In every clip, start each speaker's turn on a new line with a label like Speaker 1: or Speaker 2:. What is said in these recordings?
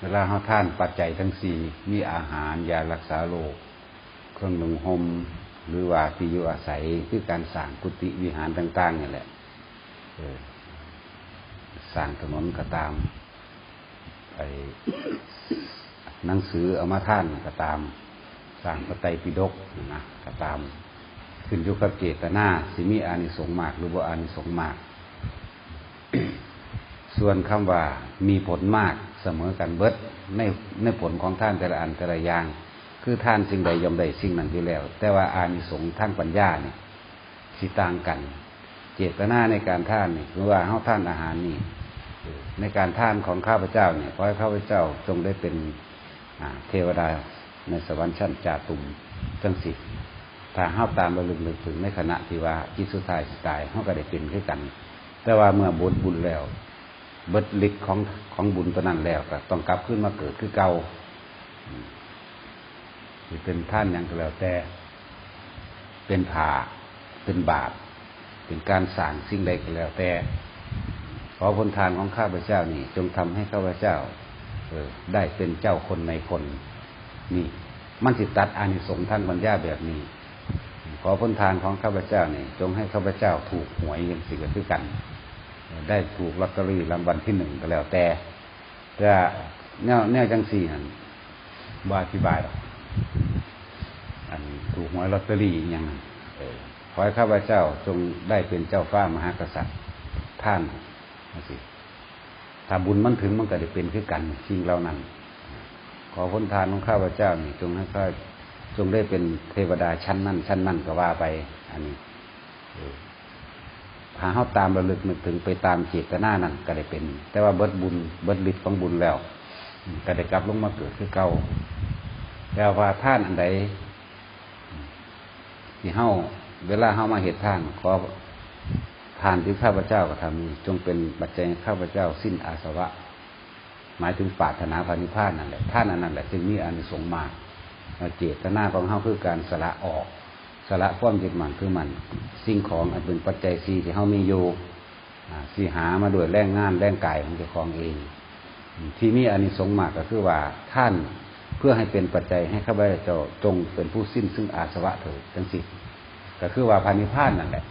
Speaker 1: เวลาเขาท่านปัจจัยทั้งสี่มีอาหารยารักษาโรคเครื่องนุ่งห่มหรือว่าที่อยู่อาศัยคือการสร้างกุฏิวิหารต่างๆนี่แหละสร้างถนนก็ตามไปหนังสือเอามาท่านก็ตาม สร้างพระไตรปิฎกนะก็ตาม ขึ้นยู่กับเจตนาสิมีอานิสงส์มากหรือว่าอานิสงส์มาก ส่วนคำว่ามีผลมาก เสมอกันเบิดในในผลของท่านแต่ละอันแต่ละอย่าง คือท่านสิ่งใดยอมใดสิ่งนั้นอยู่แล้ว แต่ว่าอานิสงส์ทางปัญญาเนี่ยสิต่างกัน เจตนาในการท่านนี่คือว่าเฮาท่านอาหารนี่ในการท่านของข้าพเจ้าเนี่ยขอให้ข้าพเจ้าจงได้เป็นเทวดาในสวรรค์ชั้นจาตุมจังสิถ้าเฮาตามระลึกนึกถึงในขณะที่ว่าจิตสุดท้ายสิตายเฮาก็ได้เป็นคือกัน แต่ว่าเมื่อบุญบุญแล้ว เบิดฤทธิ์ของของบุญตัวนั้นแล้วก็ต้องกลับขึ้นมาเกิดคือเก่าอืมสิเป็นท่านอย่างก็แล้วแต่ เป็นผ่าเป็นบาปเป็นการสั่งสิ่งใดก็แล้วแต่ขอผลทานของข้าพเจ้านี่ จงทำให้ข้าพเจ้า เออ ได้เป็นเจ้าคนในคน นี่ มันสิตัดอานิสงส์ท่างปัญญาแบบนี้ ขอผลทานของข้าพเจ้านี่ จงให้ข้าพเจ้าถูกหวยอย่างสิกคือกัน ได้ถูกลอตเตอรี่รางวัลที่หนึ่งก็แล้วแต่แต่แนวแนวจังสี่นั่นบาอธิบายหรอกอันถูกหวยลอตเตอรี่อย่างนั้นขอให้ข้าพเจ้าจงได้เป็นเจ้าฟ้ามหากษัตริย์ท่านนะสิถ้าบุญมันถึงมันก็ได้เป็นคือกันสิ่งเหล่านั้น ขอพ้นทานของข้าพเจ้านี่จงให้ข้าจงได้เป็นเทวดาชั้นนั้นชั้นนั้นก็ว่าไป อันนี้ หาเขาตามระลึกนึกถึงไปตามเจตนานั่นก็ได้เป็น แต่ว่าเบิดบุญเบิดฤทธิ์ของบุญแล้วก็ได้กลับลงมาเกิดคือเก่าแล้วว่าท่านอันใดที่เฮาเวลาเฮามาเหตุท่านขอทานที่ข้าพเจ้ากระทำจงเป็นปัจจัยข้าพเจ้าสิ้นอาสวะ หมายถึงปาถนาพานิพานนั่นแหละท่านอันนั้นแหละจึงมีอานิสงส์มากเจตนาของเฮาคือการสละออก สละความยึดมั่นคือมัน สิ่งของอันเป็นปัจจัยสี่ที่เฮามีอยู่สี่หามาด้วยแรงงานแรงกายของเจ้าของเอง ที่มีอานิสงส์มากก็คือว่าท่านเพื่อให้เป็นปัจจัยให้ข้าพเจ้าจงเป็นผู้สิ้นซึ่งอาสวะเถิดทั้งสิ้นก็คือว่าพานิพานนั่นแหละ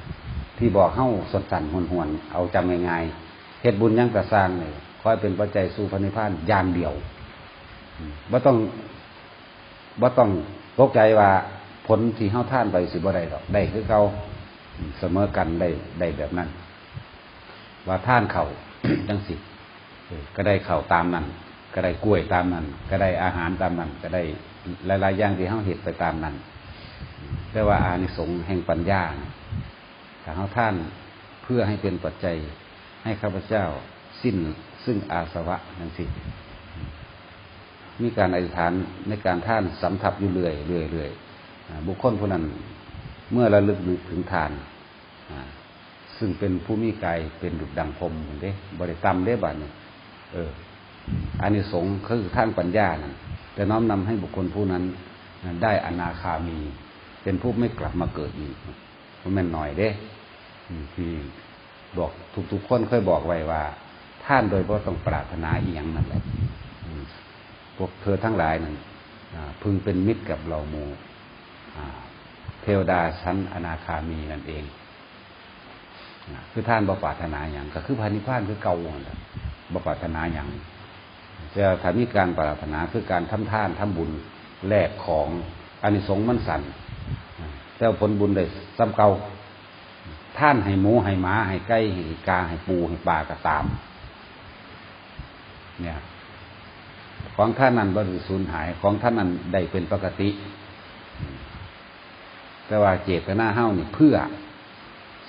Speaker 1: ที่บอกเฮ้าสดสันหวนหวนเอาจำง่ายๆเหตุบุญยังกระสร้างเลยคอยเป็นปัจจัยสู่พานิพพานอย่างเดียวว่าต้องว่าต้องตกใจว่า ผลที่เฮ้าท่านไปสิบ่ได้ดอกได้คือเขาเสมอกันได้ได้แบบนั้น ว่าท่านเขาจังสิก็ได้เข่าตามนั้น ก็ได้กล้วยตามนั้น ก็ได้อาหารตามนั้น ก็ได้หลายๆอย่างที่เฮ้าเห็ดไปตามนั้นแต่ว่าอานิสงส์แห่งปัญญาถ้าเขาท่านเพื่อให้เป็นปัจจัยให้ข้าพเจ้าสิ้นซึ่งอาสวะนั่นสิ มีการอธิษฐานในการท่านสำทับอยู่เรื่อยเรื่อยเรื่อย บุคคลผู้นั้นเมื่อระลึกนึกถึงทาน ซึ่งเป็นผู้มีกายเป็นดุจดังพรมเด้บริกรรมได้บัดนี้เอออานิสงส์คือท่านปัญญานั่นแต่น้อมนำให้บุคคลผู้นั้นได้อนาคามี เป็นผู้ไม่กลับมาเกิดอีกมันแม่นหน่อยเด้ที่บอกทุกๆคนเคยบอกไว้ว่า ท่านโดยเพราะต้องปรารถนาอีหยังนั่นแหละพวกเธอทั้งหลายนั้นพึงเป็นมิตรกับเราโมอ่ เทวดาชั้นอนาคามีนั่นเองคือท่านบปรารถนาอย่างก็คือพานิพพานคือเก่านั่นแหละบ่ปรารถนาอย่างจะถ้ามีการปรารถนาคือการทำท่านทำบุญแลกของอานิสงส์มันสั่นแต่ผลบุญได้ซ้ำเก่าท่านให้หมูให้หมาให้ไก่ให้กาให้ปูให้ปลาก็ตาม เนี่ย ของท่านนั้นบริสูญหายของท่านนั้นได้เป็นปกติ แต่ว่าเจตนาเฮ้านี่เพื่อ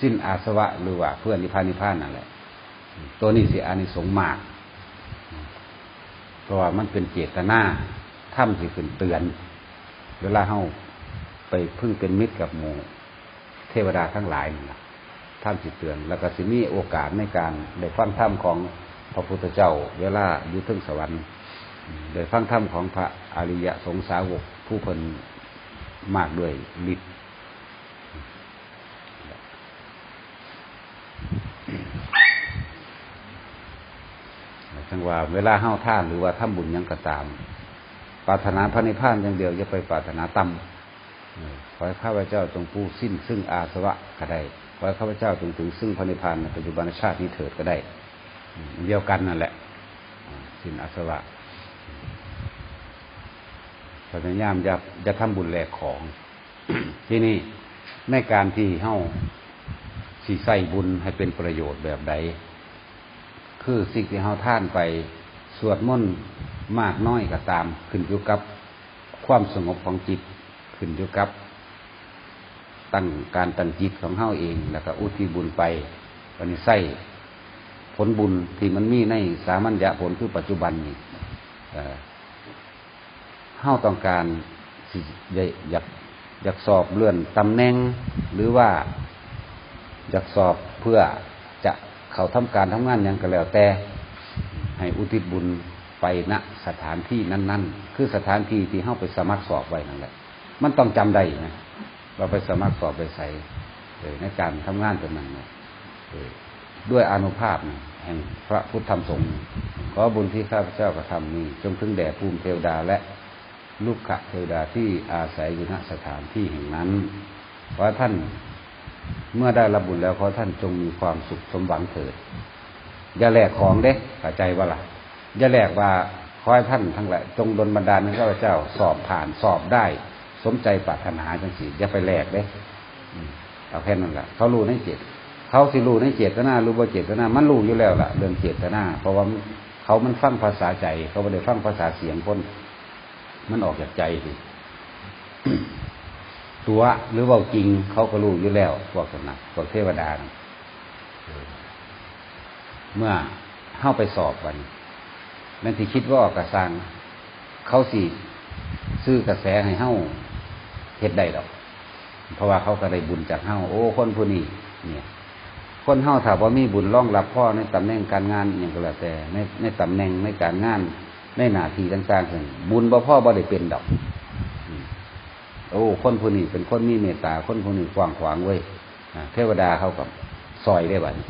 Speaker 1: สิ้นอาสวะหรือว่า เพื่อนิพพานนิพพานนั่นแหละ ตัวนี้สิอานิสงส์มาก เพราะว่ามันเป็นเจตนาถ้ำสิเป็นเตือน เวลาเฮ้าไปพึ่งเป็นมิตรกับหมู่เทวดาทั้งหลายนี่นะท่านสิเตือน แล้วก็สิมีโอกาสในการได้ฟังธรรมของพระพุทธเจ้า เวลาอยู่ถึงสวรรค์ได้ฟังธรรมของพระอริยสงสาวกผู้เพิ่นมากด้วยฤทธิ์ จัง ว่า เวลาเฮาท่านหรือว่าทำบุญยังก็ตามปรารถนาพระนิพพานอย่างเดียวอย่าไปปรารถนาต่ำขอให้ข้าพเจ้าจงผู้สิ้น ซึ่งอาสวะก็ได้ขอให้ข้าพเจ้าจงถึงซึ่งพระนิพพานในปัจจุบันชาตินี้เถิดก็ได้เดียวกันนั่นแหละสิ้นอาสวะพยายามอย่าอย่าทำบุญแหลกของ ที่นี่ในการที่เฮาสีใส่บุญให้เป็นประโยชน์แบบใด คือสิ่งที่เฮาท่านไปสวดมนต์มากน้อยก็ตาม ขึ้นอยู่กับความสงบของจิต ขึ้นอยู่กับ ตั้งการตั้งจิตของเฮาเอง แล้วก็อุทิศบุญไปวันนี้ใส่ผลบุญที่มันมีในสามัญญาผลคือปัจจุบันนี่เฮาต้องการอยากอยากสอบเลื่อนตำแหน่งหรือว่าอยากสอบเพื่อจะ เขาทำการทำงานอย่างก็แล้วแต่ให้อุทิศบุญไปณสถานที่นั้น ๆ คือสถานที่ที่เข้าไปสมัครสอบไว้นั่นแหละมันต้องจำได้นะเราไปสมัครสอบไปใส่เในการทำงานตรงนั้นเลยด้วยอนุภาพแห่งพระพุทธธรรมสงฆ์ขอบุญที่ข้าพเจ้ากระทำนี้จงถึงแด่ภูมิเทวดาและลูกขะเทวดาที่อาศัยอยู่ณสถานที่แห่งนั้นขอท่าน เมื่อได้รับบุญแล้วขอท่านจงมีความสุขสมหวังเถิดอย่าแหลกของเด้เข้าใจว่าล่ะอย่าแหลกว่าขอให้ท่านทั้งหลายจงดลบันดาลให้ข้าพเจ้าสอบผ่านสอบได้ สมใจปรารถนาจังสิอย่าไปแหลกเด้เอาแค่นั้นแหละเขารู้ในเจตเขาสิรู้ในเจตนารู้ว่าเจตนา มันรู้อยู่แล้วล่ะเรื่องเจตนา เพราะว่าเขามันฟังภาษาใจ เขาไม่ได้ฟังภาษาเสียงคน มันออกจากใจสิ ตัวหรือเว่าจริงเขาก็รู้อยู่แล้วพวกสนักพวกเทวดา เมื่อเข้าไปสอบวันนั่นที่คิดว่าออกกระสังเขาสิซื้อกระแสให้เฮ้าเฮ็ดได้ดอกเพราะว่าเขาก็ได้บุญจากเฮ้าโอ้คนผู้นี้เนี่ย คนเฮ้าถ้าว่ามีบุญร่องรับพ่อในตำแหน่งการงานอย่างก็แล้วแต่ในในตำแหน่งในการงานในหน้าที่ต่างๆซึ่งบุญบ่พ่อบ่ได้เป็นดอก โอ้คนผู้นี้เป็นคนมีเมตตาคนผู้นี้กว้างขวางเว้ยเทวดาเขากับซอยได้บัดนี้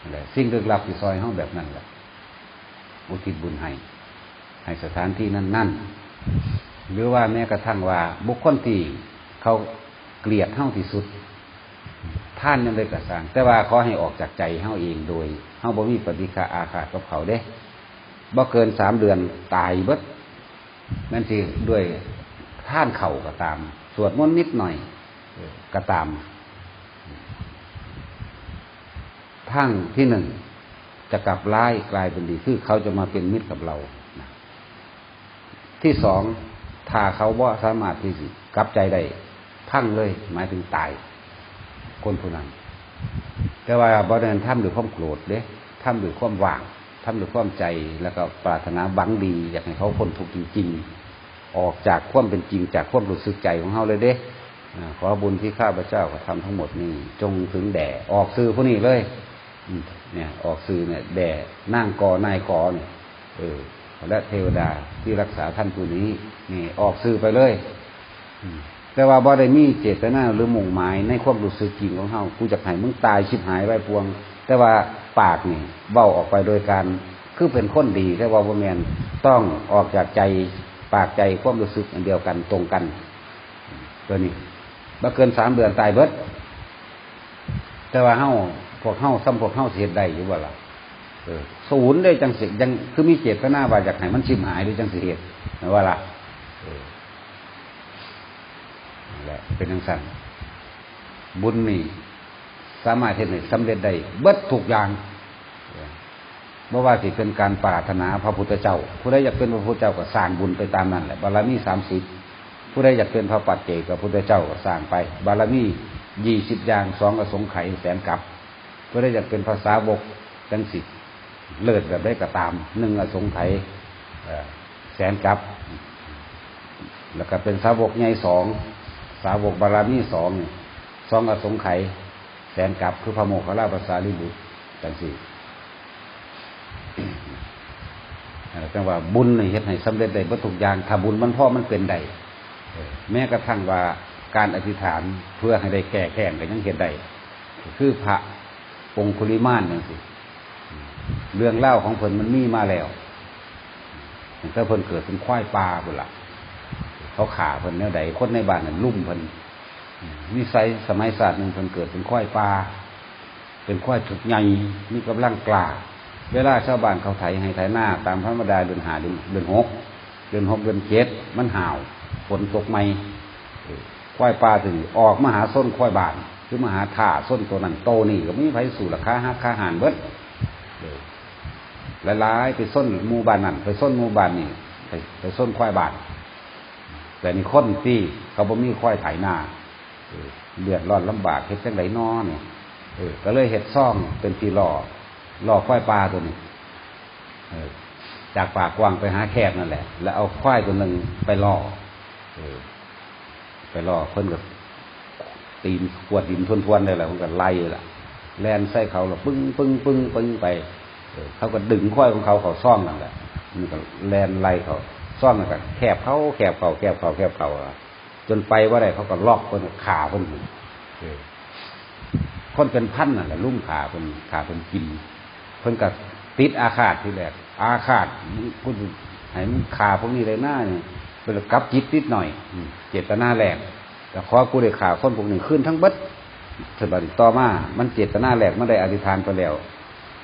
Speaker 1: นั่นแหละสิ่งลึกลับที่ซอยเขาแบบนั้นแหละอุทิศบุญให้ให้สถานที่นั้นนั่นหรือว่าแม้กระทั่งว่าบุคคลที่เขาเกลียดเฮ้าที่สุด ท่านยังได้กระสังแต่ว่าขอให้ออกจากใจเฮ้าเองโดยเฮ้าบ่มีปฏิฆาอาฆาตกับเขาเด้บ่เกินสามเดือนตายเบิดนั่นสิด้วยท่านเข่าก็ตาม วดมนต์นิดหน่อย ก็ตาม ทั้งที่หนึ่งจะกลับร้ายกลายเป็นดี คือเขาจะมาเป็นมิตรกับเรา ที่สองถ้าเขาว่าสามารถที่สิกลับใจได้พังเลย หมายถึงตาย คนผู้นั้นแต่ว่าบริเวณทำด้วยความโกรธเด้ทำด้วยความว่างทำด้วยความใจแล้วก็ปรารถนาบังดี อยากให้เขาพ้นทุกข์จริง ออกจากความเป็นจริงจากความรู้สึกใจของเขาเลยเด้ขอบุญที่ข้าพเจ้ากระทำทั้งหมดนี้ จงถึงแด่ออกสื่อผู้นี้เลยเนี่ย ออกสื่อเนี่ย แด่นั่งกอนายกอเนี่ยเออและเทวดาที่รักษาท่านผู้นี้นี่ออกสื่อไปเลยแต่ว่าบ่ได้มีเจตนาหรือมุ่งหมายในความรู้สึกจริงของเฮากูจะให้มึงตายชิบหายไว้พวง แต่ว่าปากนี่เบ้าออกไปโดยการคือเป็นคนดีแต่ว่าบ่แมนต้องออกจากใจ ปากใจความรู้สึกอันเดียวกันตรงกันตัวนี้บ่เกินสามเดือนตายเบิด แต่ว่าเฮาพวกเฮาซ้ำพวกเฮาสิเฮ็ดได้อยู่บ่ล่ะศูนย์ได้จังสิยังคือมีเจตนาว่าอยากให้มันชิมหายหรือจังสิเฮ็ดนะว่าล่ะแหละเป็นจังซั่นบุญนี่สามารถเฮ็ดให้สำเร็จได้เบิดทุกอย่าง บ่ว่าสิเป็นการปรารถนาพระพุทธเจ้า ผู้ใดอยากเป็นพระพุทธเจ้าก็สร้างบุญไปตามนั้นแหละบารมี30ผู้ใดอยากเป็นพระปัจเจกพระพุทธเจ้าก็สร้างไป บารมี20อย่างสองอสงไขยแสนกับผู้ใดอยากเป็นภาษาวกจังสิเลิศแบบได้ก็ตามหนึ่งอสงไขยแสนกับ แล้วก็เป็นสาวกใหญ่สองสาวกบารมีสองสองอสงไขยแสนกับคือพระโมคคัลลาภาษาลิบุตรจังสี่ จังว่าบุญนี่เฮ็ดให้สำเร็จได้บ่ทุกอย่างถ้าบุญมันพ่อมันเป็นได้แม้กระทั่งว่าการอธิษฐานเพื่อให้ได้แก้แค้นก็ยังเฮ็ดได้คือพระองคุลิมานจังซี่เรื่องเล่าของเพิ่นมันมีมาแล้วถ้าเพิ่นเกิดเป็นควายปลาพุ่นล่ะเขาขาเพิ่นแนวใดคนในบ้านนั่นลุ่มเพิ่นวิสัยสมัยศาสตร์หนึ่งเพิ่นเกิดเป็นควายปลาเป็นควายถุกใหญ่มีกำลังกล้า เวลาชาวบ้านเขาไถให้ไถหน้า ตามธรรมดาเดือนหาเดือนเดือนหกเดือนหกเดือนเจ็ดมันห่าวฝนตกไม่ควายปลาถึงออกมาหาส้นควายบานคือมาหาถ่าส้นตัวนั้นโตนี่ก็มีไผสู่ราคาหักค่าหารเบิดหลายๆไปส้นมูบานนั่นไปส้นมูบานนี่ไปไปส้นควายบานแต่นี่คนที่เขาบ่มีควายไถนาเดือดร้อนลำบากเฮ็ดจังไดน้อเนี่ยก็เลยเฮ็ดซ่องเป็นที่ล่อ ล่อควายปลาตัวนี้จากปากกว้างไปหาแคบนั่นแหละ แล้วเอาควายตัวหนึ่งไปล่อไปล่อเพิ่นก็ตีนขวดดินทวนๆได้แหละเพิ่นก็ไล่ละแลนใส่เขาแล้วปึ้งปึ้งปึ้งปึ้งไปเขาก็ดึงควายของเขาเขาซ่องนั่นแหละมันก็แลนไล่เขาซ่อนกันแคบเขาแคบเขาแคบเขาแคบเขาจนไปว่าได้เขาก็ล็อกคนขาคนอยู่เออคนเป็นพันนั่นแหละลุ่มขาเป็นขาเป็นกิน เพิ่นกับติดอาฆาตที่แรกอาฆาตมึงกูจะให้มึงขาพวกนี้เลยหน้าเนี่ยเป็นกับจิตนิดหน่อย เจตนาแรงแต่ขอกูได้ขาคนพวกนี้ขึ้นทั้งเบิดสบันต่อมา มันเจตนาแหลกมันได้อธิษฐานไปแล้ว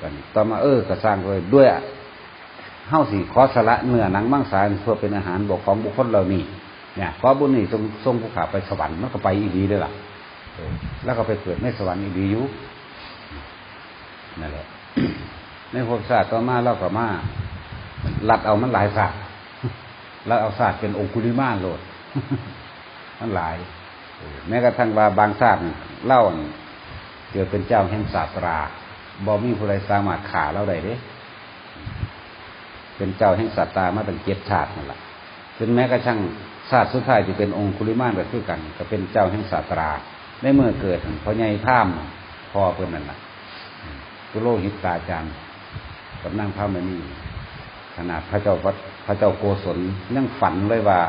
Speaker 1: บันต่อมาเออกระสร้างเลยด้วยเฮ้าสิขอสละเนื้อหนังมังสาเพื่อเป็นอาหารบอกของบุคคลเหล่านี้เนี่ยขอบุญนี่ทรงทรงภูเขาไปสวรรค์มันก็ไปอีดีเลยล่ะแล้วก็ไปเกิดในสวรรค์อีดีอยู่นั่นแหละ ในภพศาสตร์ต่อมาเราก็มาลัดเอามันหลายศาสตร์ลัดเอาศาสตร์เป็นองคุลิมาโลดมันหลายแม้กระทั่งว่าบางศาสตร์เล่าเกิดเป็นเจ้าแห่งศาสตราบอมีผู้ใดสามารถขาเราได้เด้เป็นเจ้าแห่งศาสตตามาตั้งเจ็ดชาตินั่นแหละจนแม้กระทั่งชาสติสุดท้ายที่เป็นองคุลิมานแบบคือกัน ก็เป็นเจ้าแห่งศาสตราในเมื่อเกิดพอใหญ่ท่ามพอเพื่อนนั่นแหละกุโลหิตตาจารย์ กับนั่งพระมณีขนาดพระเจ้าวัดพระเจ้าโกศลยังฝันเลยว่า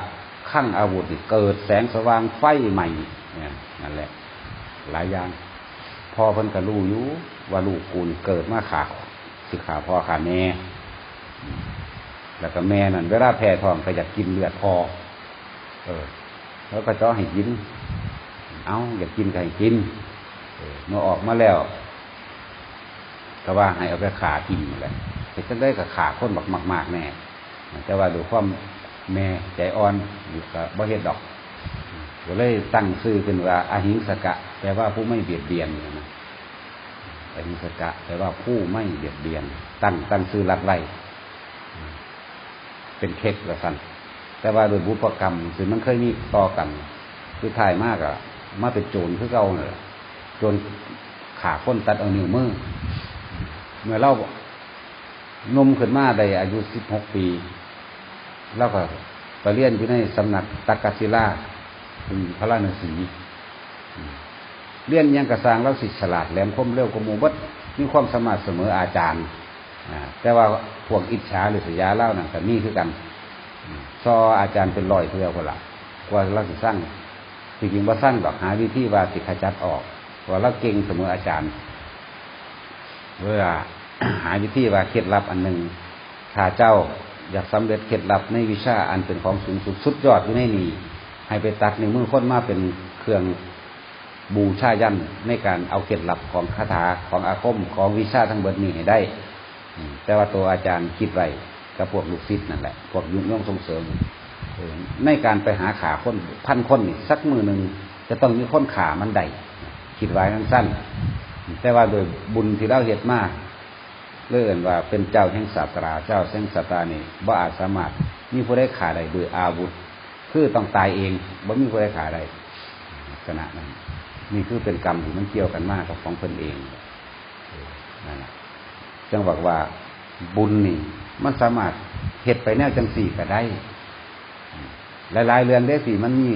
Speaker 1: ข้างอาวุธเกิดแสงสว่างไฟใหม่เนี่ยนั่นแหละ หลายอย่างพ่อเพิ่นก็รู้อยู่ว่าลูกกูนเกิดมาขาสิขาพ่อขาแม่แล้วก็แม่นั่นเวลาแพ้ท้องก็อยากกินเลือดพอเออ แล้วก็จ้อให้กิน เอาอยากกินก็ให้กินเออเมื่อออกมาแล้ว ก็ว่าให้เอาไปขากินแหละแต่จะได้กับขาคนบักมาก ๆแน่แต่ว่าดูความแม่ใจอ่อนอยู่กับบ่เฮ็ดดอกก็เลยตั้งชื่อเป็นว่าอาหิงสกะแปลว่าผู้ไม่เบียดเบียนนะอาหิงสกะแปลว่าผู้ไม่เบียดเบียน ตั้งตั้งชื่อรักไล่เป็นเคสละสันแต่ว่าโดยบุพกรรมสิมันเคยมีต่อกัน คือถ่ายมากอะมาเป็นโจรคือเก่าเนี่ยโจรขาค้นตัดเอานิ้วมือ เมื่อเล่านมขึ้นมาได้อายุสิบหกปี แล้วก็ไปเรียนอยู่ในสำนักตักกศิลาเป็นพระราชสีเรียนยังกระสางแล้วสิฉลาดแหลมคมเร็วกว่ามูบัดมีความสมารถเสมออาจารย์แต่ว่าพวกอิจฉาหรือสยาเล่านั่นก็มีคือกันซออาจารย์เป็นรอยเพื่อคนละกว่าเราสิสร้างจริงๆว่าสร้างดอกหาวิธีว่าสิขจัดออก ว่าเราเก่งเสมออาจารย์ เพื่อหาวิธีว่าเคล็ดลับอันหนึ่งถ้าเจ้าอยากสำเร็จเคล็ดลับในวิชาอันเป็นของสูงสุดสุดยอดอยู่ในนี้ให้ไปตัดในมือค้นมาเป็นเครื่องบูชายันในการเอาเคล็ดลับของคาถาของอาคมของวิชาทั้งเบิดนี้ให้ได้ แต่ว่าตัวอาจารย์คิดไว้กับพวกลูกศิษย์นั่นแหละ พวกยุ่งย่องส่งเสริมในการไปหาขาคนพันคนนี่สักมือหนึ่งจะต้องมีคนขามันใดคิดไว้ทั้งสั้น แต่ว่าโดยบุญที่เราเหตุมากเลื่อนว่าเป็นเจ้าแห่งศาสตราเจ้าแห่งศาสตรานี่บ่อาจสามารถมีผู้ได้ขาใดโดยอาวุธ คือต้องตายเองบ่มีผู้ได้ขาใดขณะนั้นนี่คือเป็นกรรมที่มันเกี่ยวกันมากกับของตนเองนั่นแหละจังบอกว่าบุญนี่ มันสามารถเหตุไปแนวจังสี่ก็ได้หลายๆเรื่องได้สี่มันมี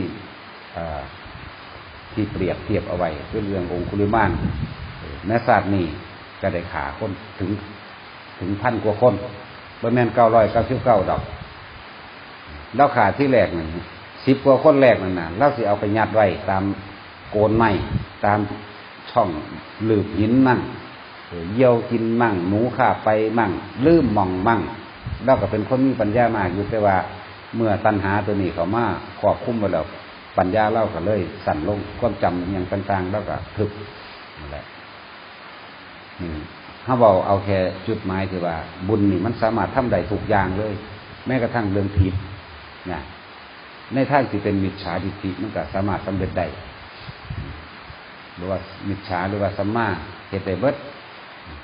Speaker 1: ที่เปรียบเทียบเอาไว้คือเรื่ององคุลิมาน ในศาสตร์นี้ก็ได้ขาคนถึงถึงพันกว่าคนบนแมนเก้าร้อยเก้าสิบเก้าดอกเราขาที่แรกหนึ่งสิบกว่าคนแรกนั่นน่ะเราสิเอาไปยัดไว้ตามโกนไม้ตามช่องหลืบหินมั่งเยี่ยวกินมั่งหนูข่าไปมั่ง ลืมมองมั่งเราก็เป็นคนมีปัญญามากอยู่แต่ว่า เมื่อตัณหาตัวนี้เขามาครอบคุมไปแล้วปัญญาเล่าก็เลย สั่นลงความจำอย่างต่างๆแล้วก็ทึบนั่นแหละ ถ้าบอกเอาแค่จุดหมายคือว่า บุญนี่มันสามารถทำได้ทุกอย่างเลย แม้กระทั่งเรื่องผิดนะในทางที่เป็นมิจฉาทิฏฐิมันก็สามารถสำเร็จได้หรือว่ามิจฉาหรือว่าสัมมาเหตุได้เบิด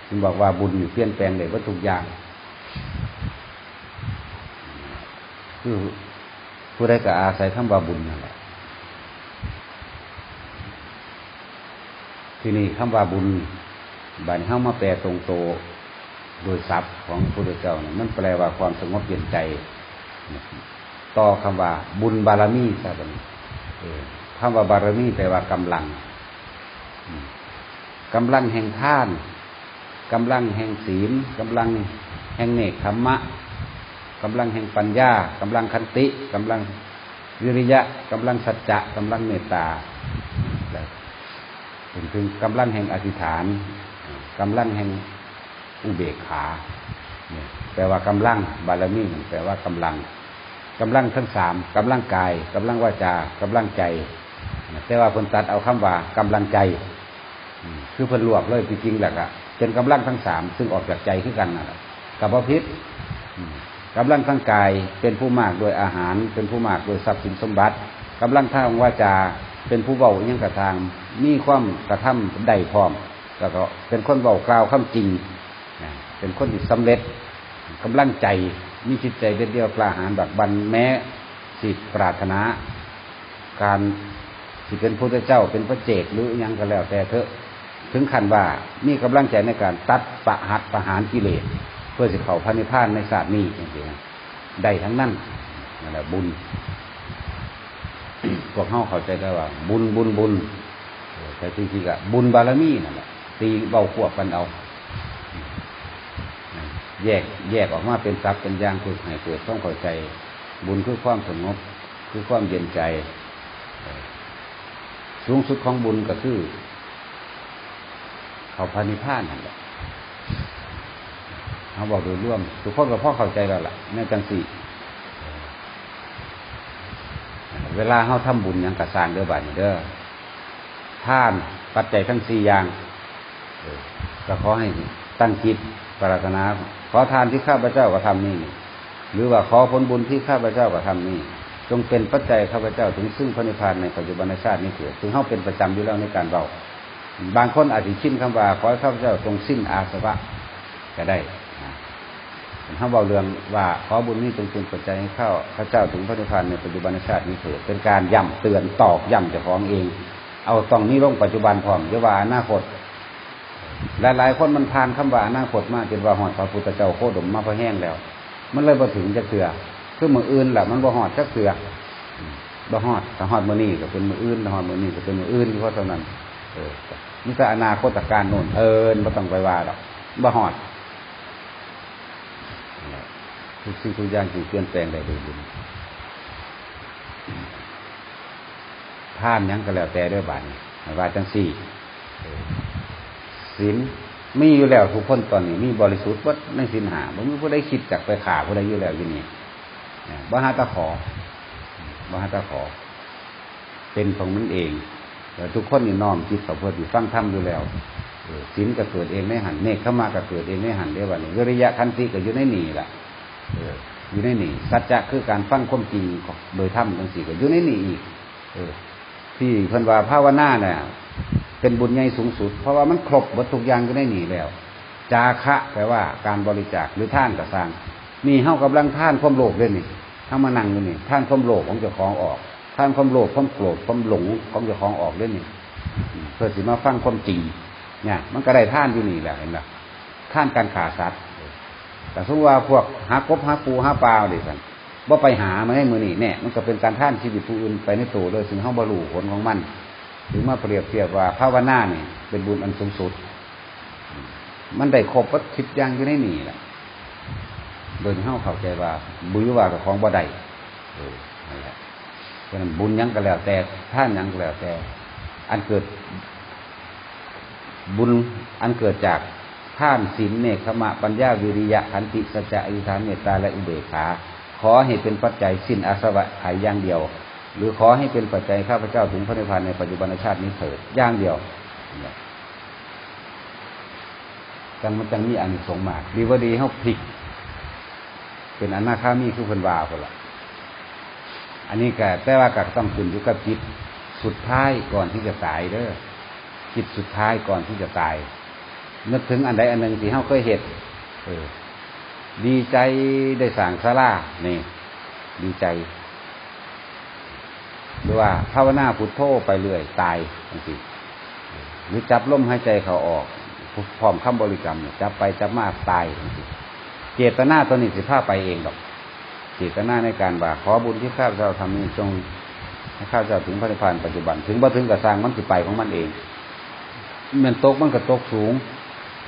Speaker 1: จึงบอกว่าบุญนี่เปลี่ยนแปลงได้เบิดทุกอย่าง คือผู้ใดก็อาศัยคำว่าบุญนั่นแหละที่นี่คำว่าบุญ บันเข้ามาแปลตรงโตโดยศัพท์ของพระพุทธเจ้าเนี่ยมันแปลว่าความสงบเย็นใจ ต่อคำว่า บุญบารมีซะบัดนี้เออคำว่าบารมีแปลว่ากำลังอืมกำลังแห่งท่านกำลังแห่งศีลกำลังแห่งเนกขมมะกำลังแห่งปัญญากำลังคันติกำลังวิริยะกำลังสัจจะกำลังเมตตาถึงถึงกำลังแห่งอธิษฐาน กำลังแห่งอุเบกขาเนี่ยแปลว่ากำลังบารมีแปลว่ากำลังกำลังทั้งสามกำลังกายกำลังวาจากำลังใจแต่ว่าคนตัดเอาคำว่ากำลังใจคือเพิ่นลวกเลยจริงๆแหละก็เป็นกำลังทั้งสามซึ่งออกจากใจขึ้นกันน่ะกับว่าพิษกำลังทั้งกายเป็นผู้มากโดยอาหาร เป็นผู้มากโดยทรัพย์สินสมบัติกำลังทางวาจาเป็นผู้เบายังกระทางมีความกระทำได้พร้อม แล้วก็เป็นคนเบากล่าวคำจริงเป็นคนที่สำเร็จกำลังใจมีจิตใจเด็ดเดียวกล้าหาญแบบบันแม้สิปรารถนา การที่เป็นพระเจ้าเป็นพระเจกหรือยังก็แล้วแต่เถอะถึงขั้นว่ามีกำลังใจในการตัดประหัตประหารกิเลสเพื่อสิเขาพระนิพพานในศาสตร์นี้จริงๆได้ทั้งนั้นนั่นแหละบุญพวกเข้าเข้าใจได้ว่า บุญบุญบุญแต่จริงๆก็บุญบารมีนั่นแหละ ตีเบาขวบกันเอา แยกแยกออกมาเป็นทรัพย์เป็นย่างคือให้เกิดต้องเข้าใจ บุญคือความสงบ คือความเย็นใจ สูงสุดของบุญก็คือ เขาพานิพานนั่นแหละเขาบอกโดยร่วมทุกคนก็พ่อเข้าใจแล้วล่ะในจังสี่เวลาเขาทำบุญอย่างกระสางเด้อบาดนี้เด้อท่านปัจจัยทั้งสี่อย่าง ก็ขอให้ตั้งจิตปรารถนา ขอทานที่ข้าพเจ้ากระทำนี่ หรือว่าขอผลบุญที่ข้าพเจ้ากระทำนี่จงเป็นปัจจัยข้าพเจ้าถึงซึ่งพระนิพพานในปัจจุบันชาตินี้เถิดถึงเข้าเป็นประจำอยู่แล้วในการเบาบางคนอาจจะชินคำว่าขอให้ข้าพเจ้าจงสิ้นอาสวะก็ได้ถ้าเบาเรื่องว่าขอบุญนี้จงเป็นปัจจัยให้ข้าพเจ้าถึงพระนิพพานในปัจจุบันชาตินี้เถิดเป็นการย้ำเตือนตอกย้ำเจ้าของเอง เอาต้องนี้ลงปัจจุบันพร้อมเยาว่าอนาคต หลายๆคนมันผ่านคำว่าอนาคตมากจนว่าหอดพระพุทธเจ้าโคดมมาพอแห้งแล้ว มันเลยบ่ถึงจักเถื่อคือมืออื่นแหละมันบ่หอดจักเถื่อบ่หอดแต่หอดมือนี้ก็เป็นมืออื่นแต่หอดมือนี้ก็เป็นมืออื่นเพราะเท่านั้น เออนี่ก็อนาคตการโน่นเอินบ่ต้องไปว่าหรอกบ่หอดทุกสิ่งทุกอย่างจึงเปลี่ยนแปลงได้โดยบุญท่านยังก็แล้วแต่ด้วยบานให้ว่าจังสี่ ศีลมีอยู่แล้วทุกคนตอนนี้ มีบริสุทธิ์วัดในศีลหาบ่มีผู้ใดคิดจากไปขาผู้ใดอยู่แล้วอยู่นี่บ่หาตะขอบ่หาตะขอ เป็นของมันเองแต่ทุกคนนี่น้อมจิตต่อเพื่อที่ฟังธรรมอยู่แล้วศีลก็เกิดเองในหันเนคเข้ามาก็เกิดเองในหันเดียววันนี้วิริยะคันติก็อยู่ในนี่แหละอยู่ในนี่สัจจะคือการฟังความจริงโดยธรรมทั้งสี่ก็อยู่ในนี่อีกที่เพิ่นว่าภาวนาเนี่ย เป็นบุญใหญ่สูงสุด เพราะว่ามันครบหมดทุกอย่างก็ได้หนีแล้ว จาคะแปลว่าการบริจาคหรือท่านกระสร้างนี่เฮากำลังท่านความโลภเลยนี่ถ้ามานั่งอยู่นี่ ท่านความโลภของเจ้าของออก ท่านความโลภความโกรธความหลงของเจ้าของออกเลยนี่เพื่อสิมาฟังความจริงเนี่ยมันก็ได้ท่านอยู่นี่แหละเห็นไหมท่านการขาสัตว์แต่สมมติว่าพวกหากบหาปูหาปลาดิสันว่าไปหามาให้มือนี่เนี่ยมันก็เป็นการท่านชีวิตผู้อื่นไปในตัวโดยสิ่งห้องบรรลุผลของมัน ถึงมาเปรียบเทียบว่าภาวนาเนี่ยเป็นบุญอันสูงสุด มันได้ครบวัตถิอย่างอยู่ในนี่แหละโดยเขาเข้าใจว่าบุญว่ากับของบ่ได้เออนั่นแหละเพราะนั้นบุญยังก็แล้วแต่ท่านยังก็แล้วแต่ อันเกิด บุญอันเกิดจากท่านศีลเนคขมะปัญญาวิริยะขันติสัจจะอธิษฐานเมตตาและอุเบกขา ขอให้เป็นปัจจัยสิ้นอาสวะหายอย่างเดียว หรือขอให้เป็นปัจจัยข้าพเจ้าถึงพระนิพพานในปัจจุบันชาตินี้เถิดอย่างเดียวจังมันจังมีอันสงส์มากดีว่าดีเขาพลิก เป็นอนาคามีคือคนวาคนละอันนี้ก็แต่ว่าก็ต้องขึ้นอยู่กับจิตสุดท้ายก่อนที่จะตายเด้อจิตสุดท้ายก่อนที่จะตายนึกถึงอันใดอันหนึ่งที่เขาเคยเห็นออดีใจได้สั่งสารานี่ ดีใจ หรือว่าภาวนาพุทโธไปเรื่อยตายบางทีหรือจับลมหายใจเขาออกพร้อมคำบริกรรมจับไปจับมาตายบางทีเจตนาตัวนี้สิพาพไปเองดอก เจตนาในการบ่าขอบุญที่ข้าพเจ้าทำนี้จงให้ข้าพเจ้าถึงพระนิพพานปัจจุบัน ถึงบ่ถึงกับสร้างมันสิไปของมันเองมันตกมันก็ตกสูง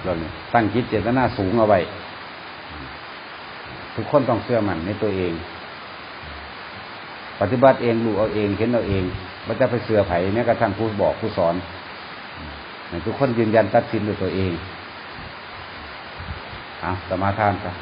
Speaker 1: เราเนี่ยตั้งจิตเจตนาสูงเอาไว้ทุกคนต้องเชื่อมันในตัวเอง ปฏิบัติเองรู้เอาเองเห็นเอาเองมันจะไปเสือไผ่แม้กระทั่งผู้บอกผู้สอนทุกคนยืนยันตัดสินด้วยตัวเองอะสมาทานซะ